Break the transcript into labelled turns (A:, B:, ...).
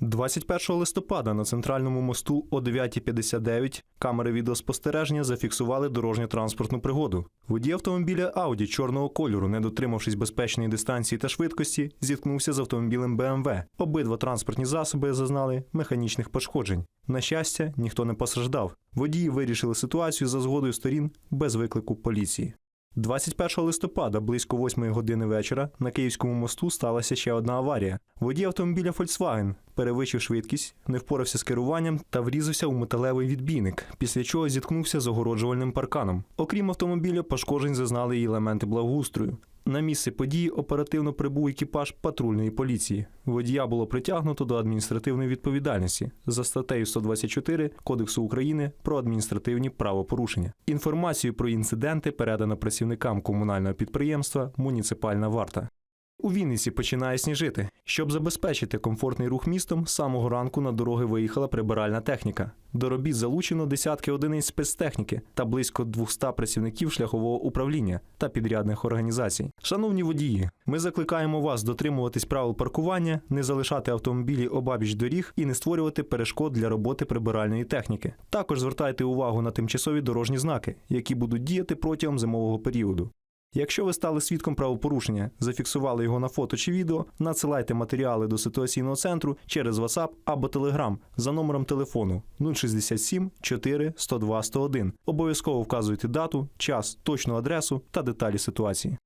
A: 21 листопада на центральному мосту о 9.59 камери відеоспостереження зафіксували дорожньо-транспортну пригоду. Водій автомобіля Ауді чорного кольору, не дотримавшись безпечної дистанції та швидкості, зіткнувся з автомобілем БМВ. Обидва транспортні засоби зазнали механічних пошкоджень. На щастя, ніхто не постраждав. Водії вирішили ситуацію за згодою сторін без виклику поліції. 21 листопада близько 8 години вечора на Київському мосту сталася ще одна аварія. Водій автомобіля Volkswagen перевищив швидкість, не впорався з керуванням та врізався у металевий відбійник, після чого зіткнувся з огороджувальним парканом. Окрім автомобіля, пошкоджень зазнали й елементи благоустрою. На місце події оперативно прибув екіпаж патрульної поліції. Водія було притягнуто до адміністративної відповідальності за статтею 124 Кодексу України про адміністративні правопорушення. Інформацію про інциденти передано працівникам комунального підприємства Муніципальна варта. У Вінниці починає сніжити. Щоб забезпечити комфортний рух містом, з самого ранку на дороги виїхала прибиральна техніка. До робіт залучено десятки одиниць спецтехніки та близько 200 працівників шляхового управління та підрядних організацій. Шановні водії, ми закликаємо вас дотримуватись правил паркування, не залишати автомобілі обабіч доріг і не створювати перешкод для роботи прибиральної техніки. Також звертайте увагу на тимчасові дорожні знаки, які будуть діяти протягом зимового періоду. Якщо ви стали свідком правопорушення, зафіксували його на фото чи відео, надсилайте матеріали до ситуаційного центру через WhatsApp або Telegram за номером телефону 067 4 102 101. Обов'язково вказуйте дату, час, точну адресу та деталі ситуації.